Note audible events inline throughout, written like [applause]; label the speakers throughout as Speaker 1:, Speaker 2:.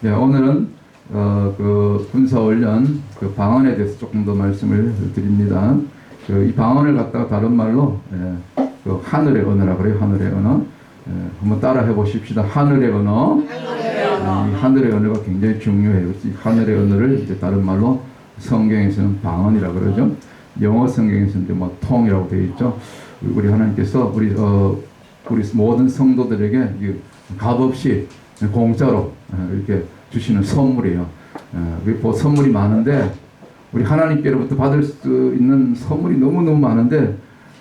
Speaker 1: 네, 오늘은 어, 그 군사 훈련 그 방언에 대해서 조금 더 말씀을 드립니다. 그 이 방언을 갖다가 다른 말로 예, 그 하늘의 언어라 그래요. 하늘의 언어. 예, 한번 따라 해 보십시다. 하늘의 언어. 아, 이 하늘의 언어가 굉장히 중요해요. 이 하늘의 언어를 이제 다른 말로 성경에서는 방언이라 그러죠. 영어 성경에서는 이제 뭐 통이라고 되어 있죠. 우리 하나님께서 우리 어 우리 모든 성도들에게 이 값없이 공짜로 어, 이렇게 주시는 선물이에요. 어, 우리 뭐 선물이 많은데 우리 하나님께로부터 받을 수 있는 선물이 너무 너무 많은데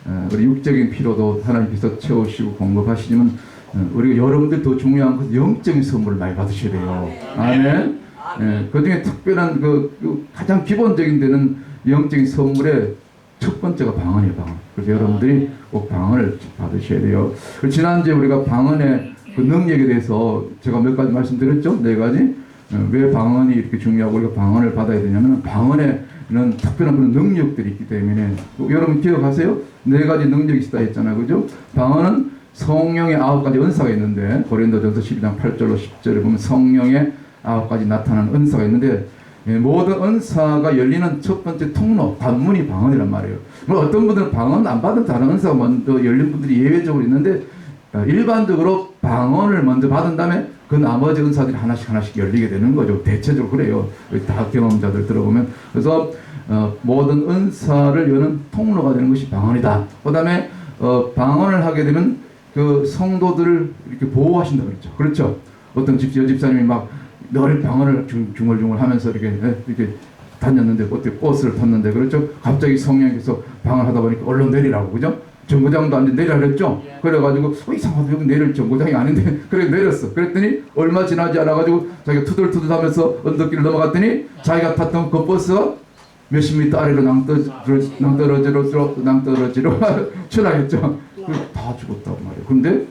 Speaker 1: 어, 우리 육적인 필요도 하나님께서 채우시고 공급하시지만 어, 우리가 여러분들 더 중요한 것은 영적인 선물을 많이 받으셔야 돼요. 아멘. 예, 그 중에 특별한 그, 그 가장 기본적인 데는 영적인 선물의 첫 번째가 방언이에요, 방언. 그래서 여러분들이 꼭 방언을 받으셔야 돼요. 지난주에 우리가 방언의 그 능력에 대해서 제가 몇 가지 말씀드렸죠? 네 가지. 어, 왜 방언이 이렇게 중요하고 우리가 방언을 받아야 되냐면 방언에는 특별한 그런 능력들이 있기 때문에 뭐 여러분 기억하세요? 네 가지 능력이 있다 했잖아요. 그죠? 방언은 성령의 아홉 가지 은사가 있는데 고린도전서 12장 8절로 10절에 보면 성령의 아홉 가지 나타나는 은사가 있는데 예, 모든 은사가 열리는 첫 번째 통로 관문이 방언이란 말이에요. 뭐 어떤 분들은 방언 안 받은 다른 은사가 먼저 열린 분들이 예외적으로 있는데 어, 일반적으로 방언을 먼저 받은 다음에 그 나머지 은사들이 하나씩 하나씩 열리게 되는 거죠. 대체적으로 그래요. 다 경험자들 들어보면 그래서 어, 모든 은사를 여는 통로가 되는 것이 방언이다. 그 다음에 어, 방언을 하게 되면 그 성도들을 이렇게 보호하신다 그랬죠. 그렇죠. 어떤 집 여집사님이 막늘 방언을 중, 중얼중얼 하면서 이렇게 예, 이렇게 다녔는데 버스를 탔는데 그렇죠. 갑자기 성령께서 방언 하다 보니까 얼른 내리라고 그죠. 정거장도 안 내리라 그랬죠. 그래가지고 어, 이상하다 여기 내릴 정거장이 아닌데 [laughs] 그래 내렸어. 그랬더니 얼마 지나지 않아가지고 자기가 투덜투덜 하면서 언덕길을 넘어갔더니 자기가 탔던 그 버스가 몇십 미터 아래로 낭떠, 낭떠러지로 낭떠러지로 추락했죠. 그다 죽었다고 말이에요. 근데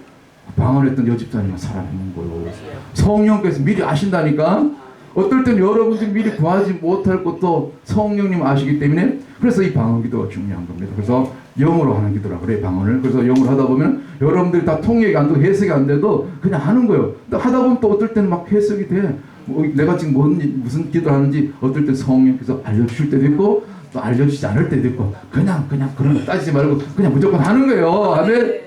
Speaker 1: 방언했던 여집사님은 살아남는 거예요. 성령께서 미리 아신다니까. 어떨 땐 여러분들이 미리 구하지 못할 것도 성령님 아시기 때문에 그래서 이 방언 기도가 중요한 겁니다. 그래서 영어로 하는 기도라 그래 방언을. 그래서 영어로 하다 보면 여러분들이 다 통역이 안 되고 해석이 안 돼도 그냥 하는 거예요. 하다 보면 또 어떨 때는 막 해석이 돼. 뭐 내가 지금 뭔 일- 무슨 기도를 하는지 어떨 때 성령께서 알려주실 때도 있고 또 알려주지 않을 때도 있고 그냥 그냥 그런 거 따지지 말고 그냥 무조건 하는 거예요. 아멘.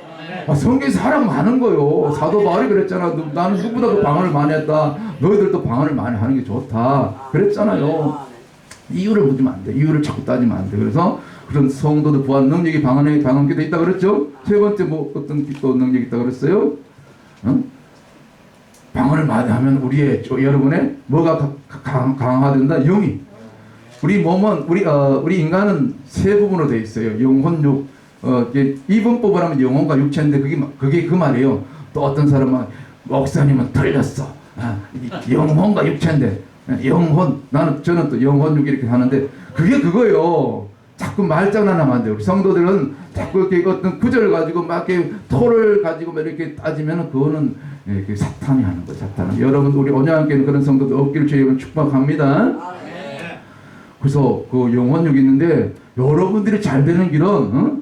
Speaker 1: 아, 성경에서 하라고 하는 거요. 사도 바울이 그랬잖아. 너- 나는 누구보다도 방언을 많이 했다. 너희들도 방언을 많이 하는 게 좋다. 그랬잖아요. 이유를 묻으면 안 돼. 이유를 자꾸 따지면 안 돼. 그래서 그런 성도들 부한 능력이 방언에 방언기도 있다 그랬죠. 세 번째 뭐 어떤 또 능력이 있다 그랬어요? 어? 방언을 많이 하면 우리의 저 여러분의 뭐가 가- 강, 강화된다? 영이. 우리 몸은 우리 어, 우리 인간은 세 부분으로 돼 있어요. 영혼 육 어, 이분법을 하면 영혼과 육체인데 그게 마- 그게 그 말이에요. 또 어떤 사람은 목사님은 틀렸어. 아, 이 영혼과 육체인데 예, 영혼 나는 저는 또 영혼 육 이렇게 하는데 그게 그거예요. 자꾸 말장난하면 안 돼요. 우리 성도들은 자꾸 이렇게 어떤 구절을 가지고 막 이렇게 토를 가지고 막 이렇게 따지면은 그거는 예, 그 사탄이 하는 거예요. 사탄은 여러분 우리 언약교회는 그런 성도들 없기를 주님은 축복합니다. 그래서 그 영혼육이 있는데 여러분들이 잘 되는 길은 어?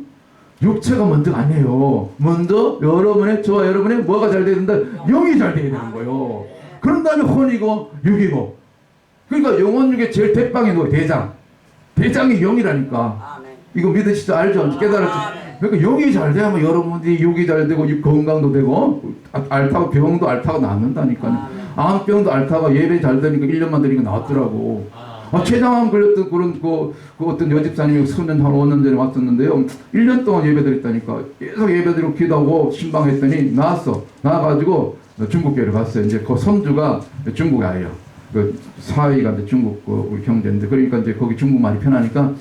Speaker 1: 육체가 먼저가 아니에요. 먼저 여러분의 저와 여러분의 뭐가 잘 돼야 된다? 영이 잘 돼야 되는 거예요. 그런 다음에 혼이고 육이고. 그러니까 영혼육의 제일 대빵이 누구? 대장. 대장이 영이라니까. 이거 믿으시죠? 알죠? 깨달았죠? 그러니까 영이 잘 돼야만 여러분들이 육이 잘 되고 육 건강도 되고 아, 앓다가 병도 앓다가 낫는다니까요. 암병도 앓다가 예배 잘 되니까 1년만 되니까 나왔더라고. 아, 췌장암 걸렸던 그런 그, 그 어떤 여집사님이 수년 한 5년 전에 왔었는데요. 1년 동안 예배 드렸다니까. 계속 예배 드리고 기도하고 신방했더니 나왔어. 나와가지고 중국교회를 갔어요. 이제 그 손주가 중국 아이예요. 그 사위가 중국 그 우리 형제인데 그러니까 이제 거기 중국 말이 편하니까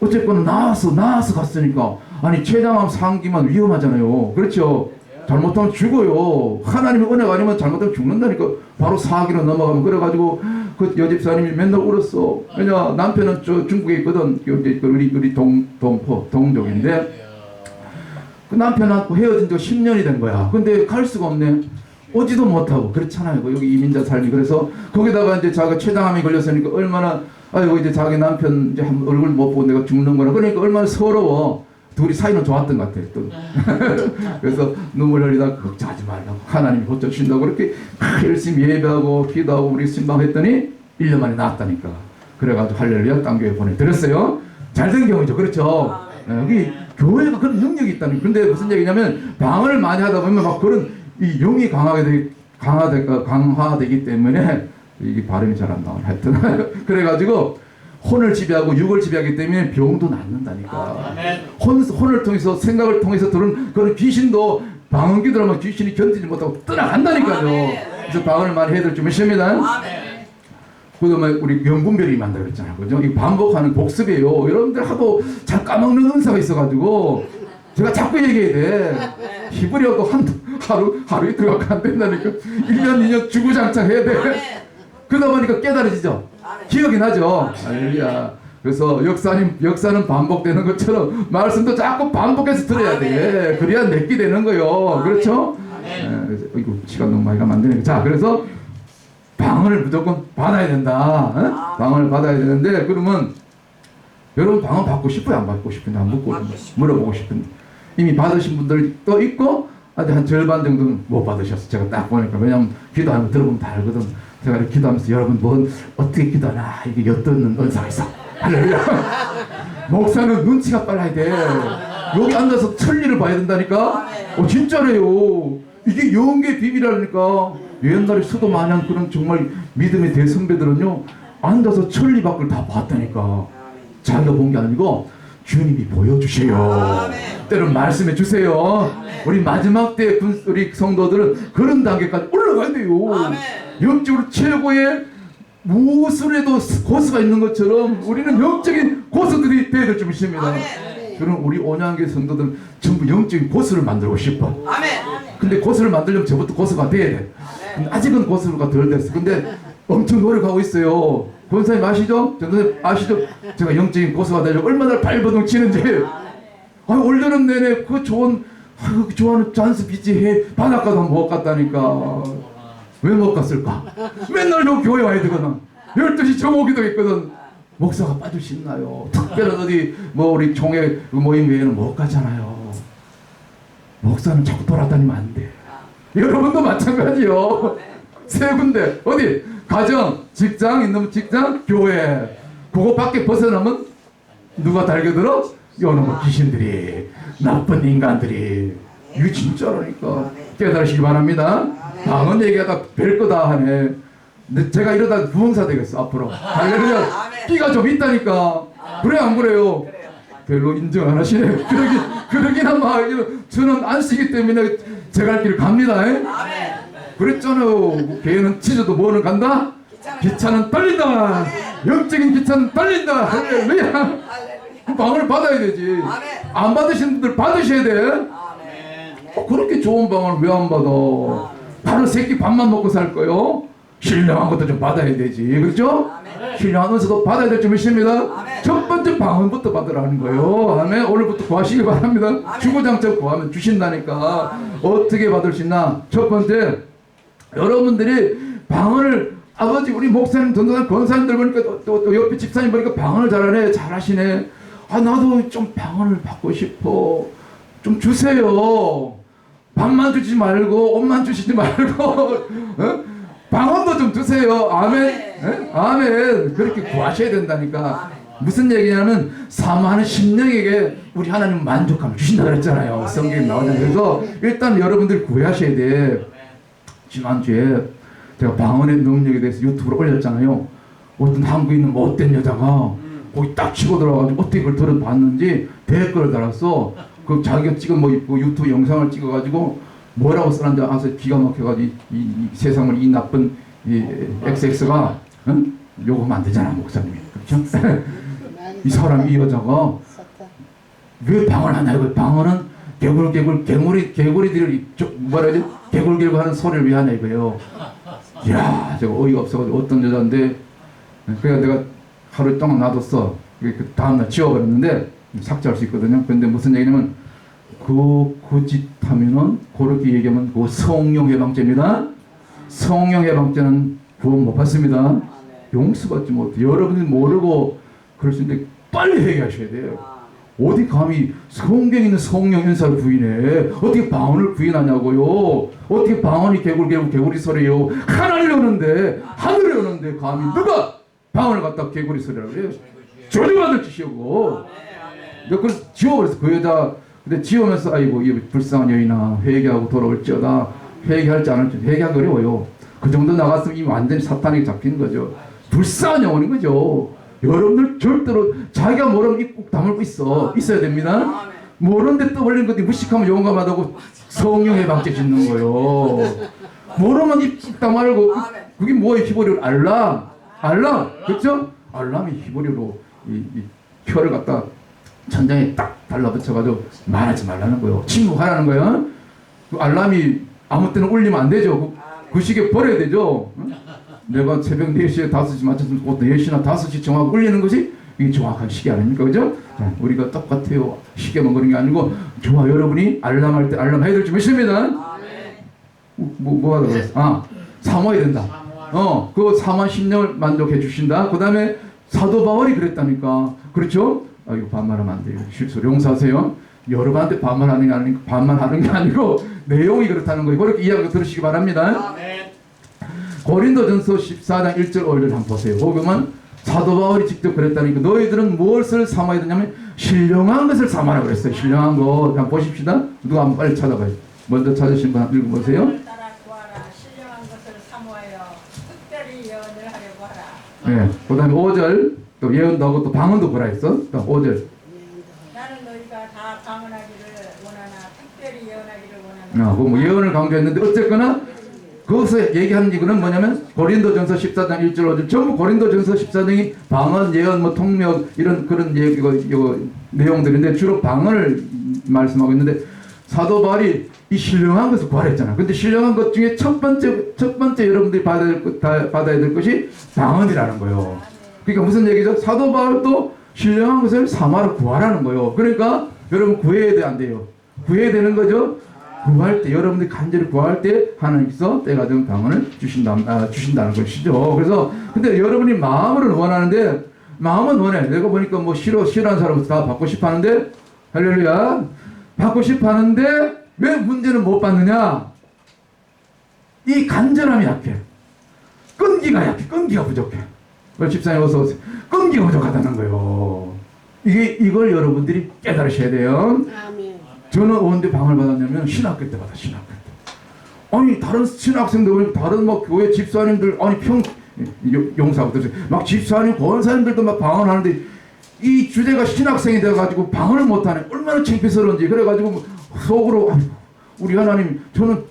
Speaker 1: 어쨌거나 나와서 나와서 갔으니까 아니 췌장암 상기만 위험하잖아요. 그렇죠? 잘못하면 죽어요. 하나님의 은혜가 아니면 잘못하면 죽는다니까 바로 사기로 넘어가면 그래가지고 그 여집사님이 맨날 울었어. 왜냐 남편은 저 중국에 있거든. 그 우리 우리 동 동포 동족인데 그 남편하고 헤어진 지가 10년이 된 거야. 근데 갈 수가 없네. 오지도 못하고 그렇잖아요. 그 여기 이민자 삶이 그래서 거기다가 이제 자기가 췌장암이 걸렸으니까 얼마나 아이고 이제 자기 남편 이제 한 얼굴 못 보고 내가 죽는 거라 그러니까 얼마나 서러워. 둘이 사이는 좋았던 것 같아요. 또. [laughs] 그래서 눈물 흘리다 걱정하지 말라고 하나님이 고쳐 주신다고 그렇게 열심히 예배하고 기도하고 우리 신방했더니 1년 만에 나았다니까. 그래가지고 할렐루야 딴 교회 보내드렸어요. 잘된 경우죠. 그렇죠. 네, 여기 교회가 그런 능력이 있다는. 근데 무슨 얘기냐면 방언을 많이 하다 보면 막 그런 이 영이 강하게 되기, 강화되, 강화되기 때문에 이게 발음이 잘 안 나와요. 하여튼 [laughs] 그래가지고 혼을 지배하고 육을 지배하기 때문에 병도 낫는다니까. 혼, 혼을 통해서 생각을 통해서 들은 그런 귀신도 방언 기도하면 귀신이 견디지 못하고 떠나간다니까요. 그래서 방언을 많이 해야 될줄 믿습니다. 그다음에 우리 명분별이 만들었잖아요. 그죠? 이 반복하는 복습이에요. 여러분들 하도 잘 까먹는 은사가 있어가지고 제가 자꾸 얘기해야 돼. 히브리어도 한 하루 하루 이틀밖에 안 된다니까. 1년 2년 주구장창 해야 돼. 그러다 보니까 깨달아지죠. 기억이 나죠. 할렐루야. 그래서 역사님 역사는 반복되는 것처럼 말씀도 자꾸 반복해서 들어야 돼. 그래야 내게 되는 거요. 그렇죠? 예, 그래서 이거 시간 너무 많이 가면 안 되니까. 자, 그래서 방언을 무조건 받아야 된다. 어? 방언을 받아야 되는데 그러면 여러분 방언 받고 싶어요? 안 받고 싶은데 안 묻고 물어보고 싶은데 이미 받으신 분들도 있고 한 절반 정도는 못 받으셨어. 제가 딱 보니까 왜냐면 기도하는 거 들어보면 다 알거든. 제가 이렇게 기도하면서 여러분 뭔 어떻게 기도하나 이게 엿듣는 은사가 있어. [laughs] 목사는 눈치가 빨라야 돼. 여기 앉아서 천리를 봐야 된다니까. 어 진짜래요. 이게 영계 비밀이라니까. 옛날에 수도 마냥 그런 정말 믿음의 대선배들은요 앉아서 천리 밖을 다 봤다니까. 자기가 본 게 아니고 주님이 보여주세요. 때론 말씀해 주세요. 우리 마지막 때 군- 우리 성도들은 그런 단계까지 올라가야 돼요. 영적으로 최고의 무엇을 해도 고수가 있는 것처럼 우리는 영적인 고수들이 되어야 될 줄 믿습니다. 저는 우리 온양계 성도들은 전부 영적인 고수를 만들고 싶어. 근데 고수를 만들려면 저부터 고수가 돼야 돼. 아직은 고수가 덜 됐어. 근데 엄청 노력하고 있어요. 권사님 아시죠? 전도님 아시죠? 제가 영적인 고수가 되려고 얼마나 발버둥 치는지. 아, 올여름 내내 그 좋은, 아유, 그 좋아하는 잔스 비치 해 바닷가도 못 갔다니까. 왜 못 갔을까? 맨날 요 교회 와야 되거든. 12시 정오기도 있거든. 목사가 빠지시나요? 특별한 어디 뭐 우리 총회 모임 외에는 못 가잖아요. 목사는 자꾸 돌아다니면 안 돼. 여러분도 마찬가지요. 세 군데 어디 가정, 직장 있는 직장, 교회 그거 밖에 벗어나면 누가 달겨들어? 요놈의 귀신들이 나쁜 인간들이 이게 진짜라니까 깨달으시기 바랍니다. 방언 얘기하다 별 거다 하네. 제가 이러다 부흥사 되겠어 앞으로. 할렐루야. 끼가 좀 있다니까. 그래 안 그래요? 별로 인정 안 하시네. 그러긴 그러긴 한마 저는 안 쓰기 때문에 제가 할 길을 갑니다. 에? 그랬잖아요. 개는 치즈도 뭐는 간다? 기차는 떨린다. 영적인 기차는 떨린다. 할렐루야. 방을 받아야 되지. 안 받으신 분들 받으셔야 돼. 어, 그렇게 좋은 방을 왜 안 받아? 바로 새끼 밥만 먹고 살 거요. 신령한 것도 좀 받아야 되지. 그렇죠? 신령한 은사도 받아야 될줄 믿습니다. 첫 번째 방언부터 받으라는 거예요. 아멘. 오늘부터 구하시기 바랍니다. 주구장창 구하면 주신다니까. 어떻게 받을 수 있나? 첫 번째, 여러분들이 방언을 아버지 우리 목사님 전도사 권사님들 보니까 또, 또, 또 옆에 집사님 보니까 방언을 잘하네 잘하시네. 아 나도 좀 방언을 받고 싶어. 좀 주세요. 밥만 주지 말고 옷만 주시지 말고 [laughs] 어? 방언도 좀 주세요. 아멘. 예? 아멘. 그렇게 구하셔야 된다니까. 무슨 얘기냐면 사모하는 심령에게 우리 하나님 만족함을 주신다 그랬잖아요. 성경에 나오잖아요. 그래서 일단 여러분들 구하셔야 돼 지난주에 제가 방언의 능력에 대해서 유튜브로 올렸잖아요. 어떤 한국에 있는 못된 여자가 거기 딱 치고 들어가지고 어떻게 그걸 들어봤는지 댓글을 달았어. 그 자기가 찍은 뭐 유튜브 영상을 찍어가지고 뭐라고 쓰는지 아서 기가 막혀가지고 이, 이- 이 세상을 이 나쁜 이 XX가 응? 요거면 안 되잖아 목사님이 그렇죠? [laughs] 이 사람 이 여자가 왜 방언을 하냐 이거 방언은 개굴개굴 개구리 개구리들이 저 뭐라 해야지 개굴개굴 하는 소리를 왜 하냐 이거예요. 이야 제가 어이가 없어가지고 어떤 여자인데 그래서 내가 하루 동안 놔뒀어. 그 다음날 지워버렸는데 삭제할 수 있거든요. 근데 무슨 얘기냐면 그그짓 하면은 그렇게 얘기하면 그 성령 해방죄입니다. 성령 해방죄는 구원 못 받습니다. 용서받지 못해. 여러분이 모르고 그럴 수 있는데 빨리 회개하셔야 돼요. 어디 감히 성경에 있는 성령 인사를 부인해? 어떻게 방언을 부인하냐고요? 어떻게 방언이 개굴 개굴 개구리 소리요? 하늘이 오는데 하늘이 오는데 감히 누가 방언을 갖다 개구리 소리라고 그래요? 조리받을 짓이고 그걸 지워버렸어 그 여자 근데 지우면서 아이고 이 불쌍한 여인아 회개하고 돌아올지어다 회개할지 안 할지 회개하기 어려워요 그 정도 나갔으면 이 완전히 사탄에게 잡힌 거죠 불쌍한 영혼인 거죠 여러분들 절대로 자기가 모르면 입국 다물고 있어. 있어야 됩니다. 모르는데 떠올린 것들이 무식하면 용감하다고 성령의 방제 짓는 거예요. 모르면 입국 다말고 그게 뭐예요? 히브리어로 알람. 알람. 그렇죠? 알람이 히브리어로 이, 이 혀를 갖다 천장에 딱 달라붙여가지고 말하지 말라는 거예요. 침묵하라는 거예요. 그 알람이 아무 때나 울리면 안 되죠. 그, 그 시계 버려야 되죠. 응? 내가 새벽 4시에 5시 맞췄으면 곧 4시나 5시 정확 울리는 것이 이게 정확한 시계 아닙니까? 그죠? 자, 우리가 똑같아요. 시계만 그런 게 아니고 좋아 여러분이 알람할 때 알람 해야 될지 몇십니다. 뭐, 뭐 하다 그랬어? 아, 사모해야 된다. 어, 그 사모 10년을 만족해 주신다. 그 다음에 사도 바울이 그랬다니까. 그렇죠? 아, 이거 반말하면 안 돼요. 실수 용서하세요. 여러분한테 반말하는 게 아니고, 반말하는 게 아니고, 내용이 그렇다는 거예요. 그렇게 이해하고 들으시기 바랍니다. 고린도전서 14장 1절 5절 한번 보세요. 보면 사도 바울이 직접 그랬다니까 너희들은 무엇을 삼아야 되냐면 신령한 것을 삼아라 그랬어요. 신령한 거. 한번 보십시다. 누가 한번 빨리 찾아봐요. 먼저 찾으신 분 읽어보세요.
Speaker 2: 예.
Speaker 1: 그 다음에 5절 또 예언도 하고 또 방언도 보라 했어. 또 5절.
Speaker 2: 나는 너희가 다 방언하기를 원하나 특별히 예언하기를 원하나
Speaker 1: 아, 그뭐 예언을 강조했는데 어쨌거나 그것을 얘기하는 이거는 뭐냐면 고린도전서 14장 1절 5절 전부 고린도전서 14장이 방언, 예언, 뭐 통역 이런 그런 얘기가 이거 내용들인데 주로 방언을 말씀하고 있는데 사도 바울이 이 신령한 것을 구하랬잖아. 근데 신령한 것 중에 첫 번째 첫 번째 여러분들이 받아야 될, 것- 다- 받아야 될 것이 방언이라는 거예요. 그러니까 무슨 얘기죠? 사도 바울도 신령한 것을 삼아라 구하라는 거예요. 그러니까 여러분 구해야 돼 안 돼요? 구해야 되는 거죠. 구할 때 여러분들이 간절히 구할 때 하나님께서 때가 된 방언을 주신다 아, 주신다는 것이죠. 그래서 근데 여러분이 마음으로 원하는데 마음은 원해. 내가 보니까 뭐 싫어 싫어하는 사람은 다 받고 싶어 하는데 할렐루야 받고 싶어 하는데 왜 문제는 못 받느냐? 이 간절함이 약해. 끈기가 약해. 끈기가 부족해. 그 집사님 어서 오세요. 끈기가 부족하다는 거예요. 이게 이걸 여러분들이 깨달으셔야 돼요. 저는 언제 방을 받았냐면 신학교 때 받아 신학교 때. 아니 다른 신학생들 다른 막 교회 집사님들 아니 평 용사부터 막 집사님 권사님들도 막 방언 하는데 이 주제가 신학생이 돼가지고 방언을 못하네 얼마나 창피스러운지 그래가지고 속으로 아이고, 우리 하나님 저는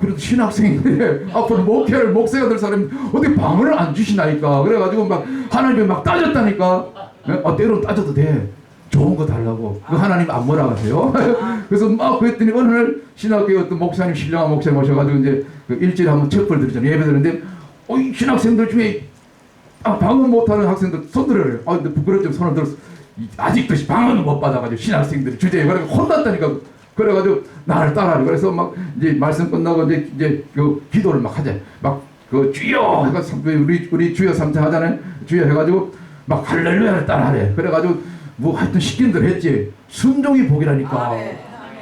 Speaker 1: 그래도 신학생인데 [laughs] 앞으로 목회를 목사가 될 사람이 어떻게 방언을 안 주시나니까 그래가지고 막 하나님이 막 따졌다니까 예? 어, 때로는 따져도 돼 좋은 거 달라고 그 하나님 안 뭐라 하세요 [laughs] 그래서 막 그랬더니 어느 날 신학교에 어떤 목사님 신령한 목사님 오셔가지고 이제 그 일주일에 한번 척불 드리잖아요 예배 드리는데 어, 이 신학생들 중에 아, 방언 못하는 학생들 손 들어요. 아, 근데 부끄럽지만 손을 들었어. 이- 아직도 방언을 못 받아가지고 신학생들이 주제에 그래 혼났다니까. 그래가지고 나를 따라하래. 그래서 막 이제 말씀 끝나고 이제 이제 그 기도를 막 하자. 막 그 주여 해가 우리 우리 주여 삼차 하잖아요. 주여 해가지고 막 할렐루야를 따라하래. 그래가지고 뭐 하여튼 시키는 대로 했지. 순종이 복이라니까.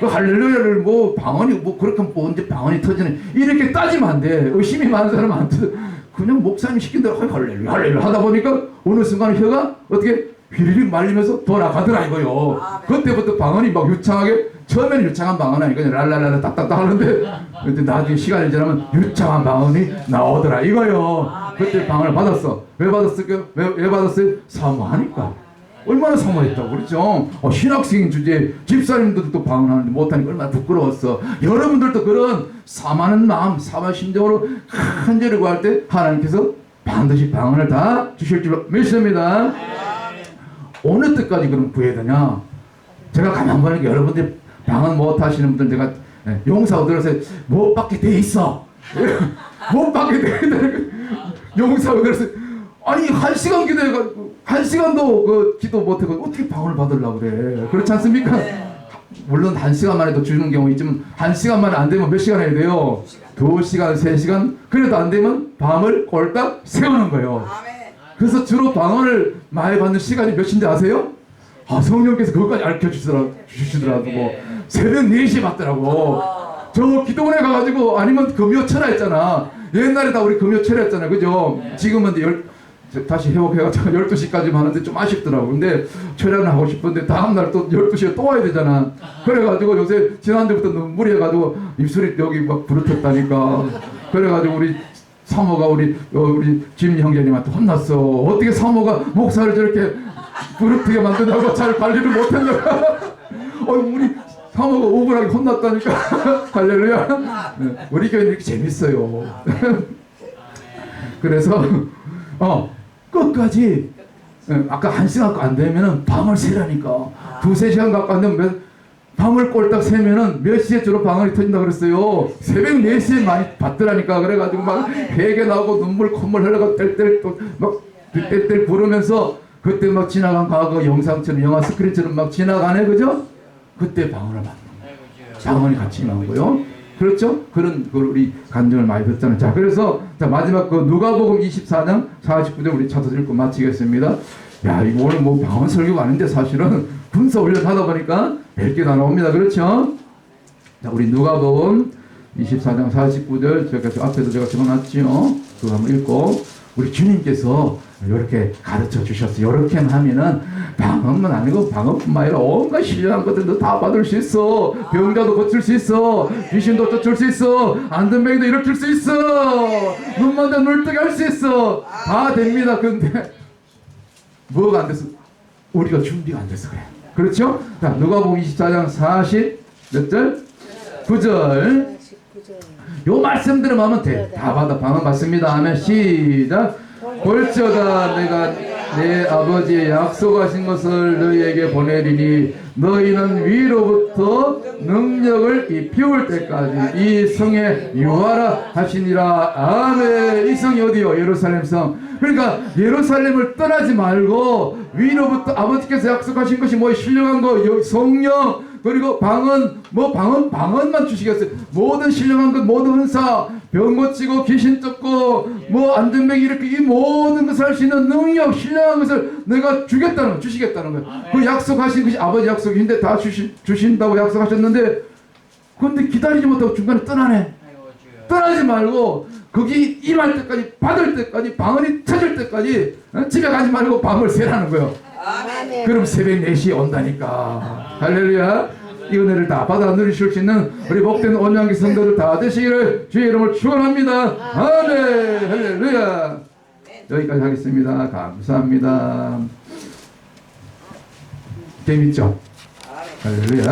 Speaker 1: 그 할렐루야를 뭐 방언이 뭐 그렇게 뭐 언제 방언이 터지는 이렇게 따지면 안 돼. 의심이 많은 돼. 그냥 목사님 시킨 대로 할- 할렐루야 할렐루야 하다 보니까 어느 순간 혀가 어떻게 휘리릭 말리면서 돌아가더라 이거요. 그때부터 방언이 막 유창하게 처음에는 유창한 방언 아니고 랄랄랄라 딱딱딱 하는데 근데 나중에 시간이 지나면 유창한 방언이 나오더라 이거요. 그때 방언을 받았어. 왜 받았을까요? 왜, 왜 받았어요? 사모하니까. 얼마나 사모했다고 그렇죠? 어, 신학생 주제 집사님들도 방언하는데 못하니까 얼마나 부끄러웠어. 여러분들도 그런 사모하는 마음, 사모 심정으로 간절히 구할 때 하나님께서 반드시 방언을 다 주실 줄로 믿습니다. 어느 때까지 그럼 구해야 되냐? 제가 가만 보니까 여러분들 방언 못 하시는 분들 제가 예, 용사 들어서 못 받게 돼 있어. 못 [laughs] 받게 돼 있다는 용사 들어서 아니 한 시간 기도해가 한 시간도 그 기도 못해가 어떻게 방언을 받으려고 그래? 그렇지 않습니까? 물론 한 시간만 해도 주는 경우 있지만 한 시간만 안 되면 몇 시간 해야 돼요? 두 시간, 세 시간? 그래도 안 되면 밤을 꼴딱 세우는 거예요. 그래서 주로 방언을 많이 받는 시간이 몇인지 아세요? 아 성령께서 그것까지 알려 주시더라 주시더라고. 새벽 4시에 받더라고. 저 기도원에 가가지고 아니면 금요철야 했잖아. 옛날에 다 우리 금요철야 했잖아. 그죠? 지금은 이제 열, 저- 다시 회복해가지고 [laughs] 12시까지 하는데 좀 아쉽더라고. 근데 철야는 하고 싶은데 다음날 또 12시에 또 와야 되잖아. 그래가지고 요새 지난주부터 눈물이 해가지고 입술이 여기 막 부르텄다니까. 그래가지고 우리 사모가 우리 어, 우리 김 형제님한테 혼났어. 어떻게 사모가 목사를 저렇게 부르트게 만드냐고 잘 관리를 못했냐고 [laughs] 어 우리 사모가 억울하게 혼났다니까. [laughs] 할렐루야. 네, 우리 교회는 이렇게 재밌어요. 그래서 어 끝까지. 예, 아까 한 시간 갖고 안 되면은 밤을 새라니까. 두세 시간 갖고 안 되면 몇, 밤을 꼴딱 새면은 몇 시에 주로 방언이 터진다 그랬어요. 새벽 4시에 많이 받더라니까. 그래가지고 막 베개 나오고 눈물 콧물 흘러가 뗄뗄 또막 뗄뗄 부르면서 그때 막 지나간 과거 영상처럼 영화 스크린처럼 막 지나가네 그죠? 그때 방언을 받는 거예요. 방언이 같이 나오고요. 그렇죠? 그런 걸 우리 간증을 많이 듣잖아요. 자, 그래서 자 마지막 그 누가복음 24장 49절 우리 차도 읽고 마치겠습니다. 야, 이거 오늘 뭐 방언 설교가 아닌데 사실은 분서 훈련 하다 보니까 몇개다 나옵니다. 그렇죠? 자, 우리 누가복음 24장 49절 제가 저 앞에서 제가 적어놨지요. 그거 한번 읽고 우리 주님께서 이렇게 가르쳐 주셨어요. 이렇게만 하면은 방언만 아니고 방언뿐만 아니라 온갖 신령한 것들도 다 받을 수 있어. 병자도 고칠 수 있어. 귀신도 쫓을 수 있어. 안전뱅이도 일으킬 수 있어. 눈만 다 눈뜨게 할 수 있어. 다 됩니다. 근데 뭐가 안 됐어? 우리가 준비가 안 돼서 그래. 그렇죠? 자, 누가복음 24장 40몇 절? 9절. 요 말씀 들으면 돼. 다 받아 방언 받습니다. 하면 시작. 볼지어다 내가 내 아버지의 약속하신 것을 너희에게 보내리니 너희는 위로부터 능력을 이 피울 때까지 이 성에 유하라 하시니라. 아멘. 이 성이 어디요? 예루살렘 성. 그러니까 예루살렘을 떠나지 말고 위로부터 아버지께서 약속하신 것이 뭐 신령한 거 여- 성령 그리고 방언 뭐 방언 방언만 주시겠어요. 모든 신령한 것 모든 은사 병 고치고 귀신 쫓고 뭐 안전뱅이 이렇게 이 모든 것을 할 수 있는 능력 신령한 것을 내가 주겠다는 주시겠다는 거예요. 그 약속하신 것이 아버지 약속인데 다 주시, 주신다고 약속하셨는데 근데 기다리지 못하고 중간에 떠나네. 떠나지 말고 거기 임할 때까지 받을 때까지 방언이 터질 때까지 어? 집에 가지 말고 밤을 새라는 거예요. 그럼 새벽 4시에 온다니까. 할렐루야. 이 은혜를 다 받아 누리실 수 있는 우리 복된 온양기 성도들 다 되시기를 주의 이름으로 축원합니다. 아멘. 할렐루야. 여기까지 하겠습니다. 감사합니다. 재밌죠? 할렐루야.